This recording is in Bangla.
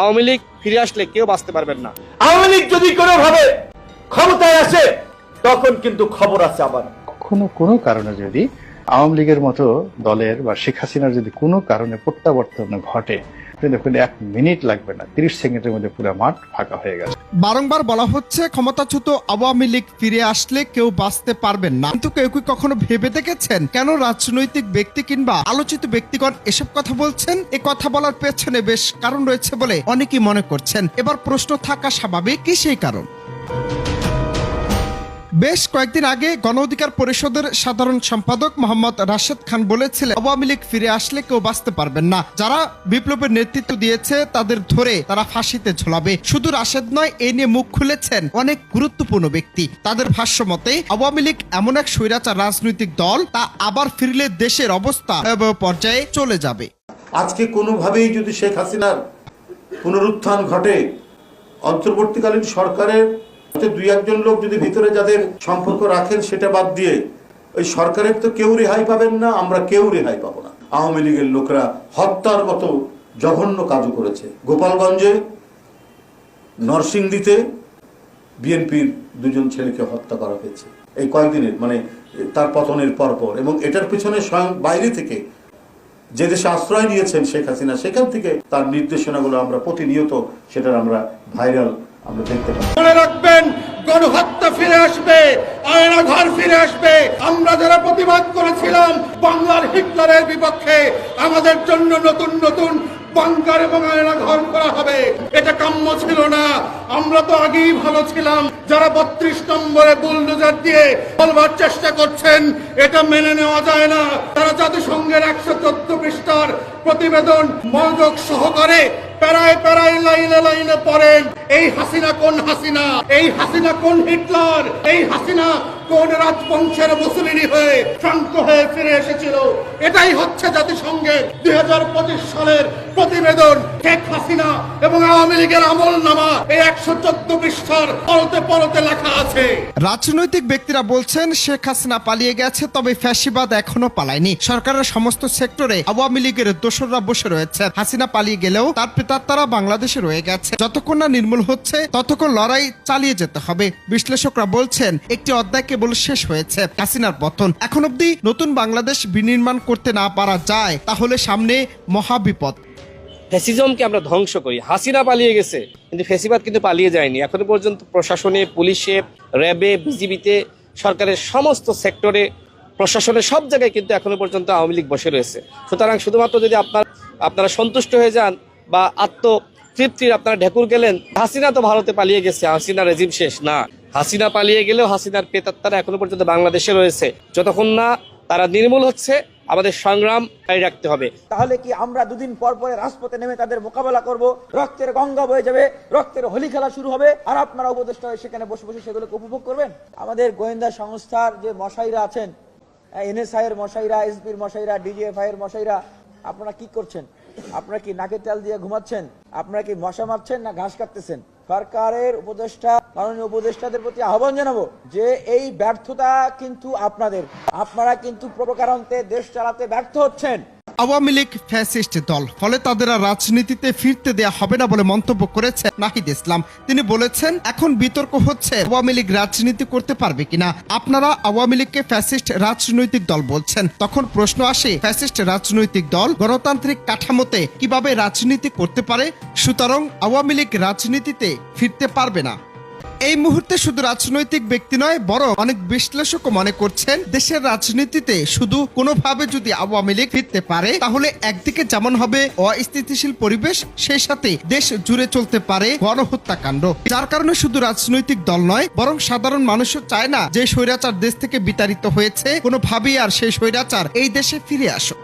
আওয়ামী লীগ ফিরে আসলে কেউ বাঁচতে পারবেন না। আওয়ামী লীগ যদি কোনোভাবে ক্ষমতায় আসে তখন কিন্তু খবর আছে আবার। কখনো কোনো কারণে যদি আওয়ামী লীগের মতো দলের বা শেখ হাসিনার যদি কোনো কারণে প্রত্যাবর্তন ঘটে দেখুন এক মিনিট লাগবে না, তিরিশ সেকেন্ডের মধ্যে পুরো মাঠ ফাঁকা হয়ে গেছে। বারংবার বলা হচ্ছে ক্ষমতাচ্যুত আওয়ামী লীগ ফিরে আসলে কেউ বাঁচতে পারবেন না। কিন্তু কেউ কি কখনো ভেবে দেখেছেন কেন রাজনৈতিক ব্যক্তি কিংবা আলোচিত ব্যক্তিগণ এসব কথা বলছেন? এ কথা বলার পেছনে বেশ কারণ রয়েছে বলে অনেকেই মনে করছেন। এবার প্রশ্ন থাকা স্বাভাবিক, কি সেই কারণ? বেশ কয়েকদিন আগে গণ অধিকার পরিষদের সাধারণ সম্পাদক মোহাম্মদ রাশেদ খান বলেছিলেন, আওয়ামী লীগ ফিরে আসলে কেউ বাঁচতে পারবেন না। যারা বিপ্লবের নেতৃত্ব দিয়েছে, তাদের ধরে তারা ফাঁসিতে ঝোলাবে। শুধু রাশেদ নয় এই নিয়ে মুখ খুলেছেন অনেক গুরুত্বপূর্ণ ব্যক্তি। তাদের ভাষ্য মতে, আওয়ামী লীগ এমন এক স্বৈরাচার রাজনৈতিক দল, তা আবার ফিরলে দেশের অবস্থা ভয়াবহ পর্যায়ে চলে যাবে। আজকে কোনোভাবেই যদি শেখ হাসিনার পুনরুত্থান ঘটে, অন্তর্বর্তীকালীন সরকারের দুই একজন লোক যদি ভিতরে যাদের সম্পর্ক রাখেন, সেটা বাদ দিয়ে ওই সরকারের তো কেউ রেহাই পাবেন না, আমরা কেউ রেহাই পাবো না। আওয়ামী লীগের লোকরা হত্যার মতো জঘন্য কাজও করেছে। গোপালগঞ্জে, নরসিংদীতে বিএনপির দুজন ছেলেকে হত্যা করা হয়েছে। এই কয়েকদিনের মানে তার পতনের পরপর। এবং এটার পিছনে স্বয়ং বাইরে থেকে যে দেশে আশ্রয় নিয়েছেন শেখ হাসিনা, সেখান থেকে তার নির্দেশনাগুলো আমরা প্রতিনিয়ত, সেটার আমরা ভাইরাল আমরা দেখতে পাই গণহত্যা ফিরে আসবে আয়না ঘর ফিরে আসবে। আমরা যারা প্রতিবাদ করেছিলাম বাংলার হিটলারের বিপক্ষে, আমাদের জন্য নতুন নতুন বাংকার এবং আয়না ঘর করা হবে। এটা কাম্য ছিল না। আমরা তো আগেই ভালো ছিলাম। যারা বত্রিশ নম্বরে বুলডোজার দিয়ে বলবার চেষ্টা করছেন, এটা মেনে নেওয়া যায় না। তারা জাতিসংঘের একশো চোদ্দ পৃষ্ঠার প্রতিবেদন মনোযোগ সহকারে প্যারায় প্যারায় লাইনে লাইনে পড়েন। এই হাসিনা কোন হাসিনা? এই হাসিনা কোন হিটলার? এই হাসিনা কোন রাজবংশের মুসলিনী হয়ে শান্ত হয়ে ফিরে এসেছিল। এটাই হচ্ছে জাতিসংঘের দুই সালের প্রতিবেদন শেখ হাসিনা এবং আওয়ামী লীগের আমল নামা এই একশো চোদ্দ পৃষ্ঠার পরতে পরতে লেখা আছে। রাজনৈতিক ব্যক্তিরা বলছেন, শেখ হাসিনা পালিয়ে গেছে, তবে ফ্যাসিবাদ এখনও পালায়নি। সরকারের সমস্ত সেক্টরে আওয়ামী লীগের দোসররা বসে রয়েছে হাসিনা পালিয়ে গেলেও তার প্রেতাত্মারা বাংলাদেশে রয়ে গেছে। যতক্ষণ না নির্মূল হচ্ছে, ততক্ষণ লড়াই চালিয়ে যেতে হবে। বিশ্লেষকরা বলছেন, একটি অধ্যায় কেবল শেষ হয়েছে। হাসিনার পতন। এখন অবধি নতুন বাংলাদেশ বিনির্মাণ করতে না পারা যায়, তাহলে সামনে মহাবিপদ। ফ্যাসিজমকে আমরা ধ্বংস করি। হাসিনা পালিয়ে গেছে, কিন্তু ফ্যাসিবাদ কিন্তু পালিয়ে যায়নি। এখনও পর্যন্ত প্রশাসনে, পুলিশে, র্যাবে, বিজিবিতে, সরকারের সমস্ত সেক্টরে প্রশাসনের সব জায়গায় কিন্তু এখনও পর্যন্ত আওয়ামী লীগ বসে রয়েছে। সুতরাং শুধুমাত্র যদি আপনার আপনারা সন্তুষ্ট হয়ে যান বা আত্ম তৃপ্তির আপনারা ঢেকুর গেলেন, হাসিনা তো ভারতে পালিয়ে গেছে, হাসিনা রেজিম শেষ। না হাসিনা পালিয়ে গেলেও হাসিনার পেতাত্তারা এখনও পর্যন্ত বাংলাদেশে রয়েছে। যতক্ষণ না তারা নির্মূল হচ্ছে, আমাদের সংগ্রাম রাখতে হবে। তাহলে কি আমরা দুদিন পর পরে রাজপথে নেমে তাদের মোকাবেলা করব? রক্তের গঙ্গা বয়ে যাবে, রক্তের হোলি খেলা শুরু হবে, আর আপনারা উপদেষ্টা হয়ে সেখানে বসে বসে সেগুলোকে উপভোগ করবেন? আমাদের গোয়েন্দা সংস্থার যে মশাইরা আছেন এনএসআই এর মশাইরা, এসপির মশাইরা ডিজিএফআই এর মশাইরা, আপনারা কি করছেন? আপনারা কি নাকের তেল দিয়ে ঘুমাচ্ছেন? আপনারা কি মশা মারছেন না ঘাস কাটতেছেন? সরকারের উপদেষ্টা মাননীয় উপদেষ্টাদের প্রতি আহ্বান জানাব যে এই ব্যর্থতা কিন্তু আপনাদের, আপনারা কিন্তু প্রকারান্তে দেশ চালাতে ব্যর্থ হচ্ছেন। আওয়ামী লীগ ফ্যাসিস্ট দল, ফলে তাদের আর রাজনীতিতে ফিরতে দেয়া হবে না বলে মন্তব্য করেছে নাহিদ ইসলাম। তিনি বলেছেন, এখন বিতর্ক হচ্ছে আওয়ামী লীগ রাজনীতি করতে পারবে কিনা। আপনারা আওয়ামী লীগকে ফ্যাসিস্ট রাজনৈতিক দল বলছেন। তখন প্রশ্ন আসে, ফ্যাসিস্ট রাজনৈতিক দল গণতান্ত্রিক কাঠামোতে কীভাবে রাজনীতি করতে পারে? সুতরাং আওয়ামী লীগ রাজনীতিতে ফিরতে পারবে না। এই মুহূর্তে শুধু রাজনৈতিক ব্যক্তি নয়, বরং অনেক বিশ্লেষকও মনে করছেন, দেশের রাজনীতিতে শুধু কোনোভাবে যদি আওয়ামী লীগ ফিরতে পারে, তাহলে একদিকে যেমন হবে অস্থিতিশীল পরিবেশ, সেই সাথে দেশ জুড়ে চলতে পারে গণহত্যাকাণ্ড। যার কারণে শুধু রাজনৈতিক দল নয়, বরং সাধারণ মানুষও চায় না যে স্বৈরাচার দেশ থেকে বিতাড়িত হয়েছে। কোনোভাবেই আর সেই স্বৈরাচার এই দেশে ফিরে আসুক।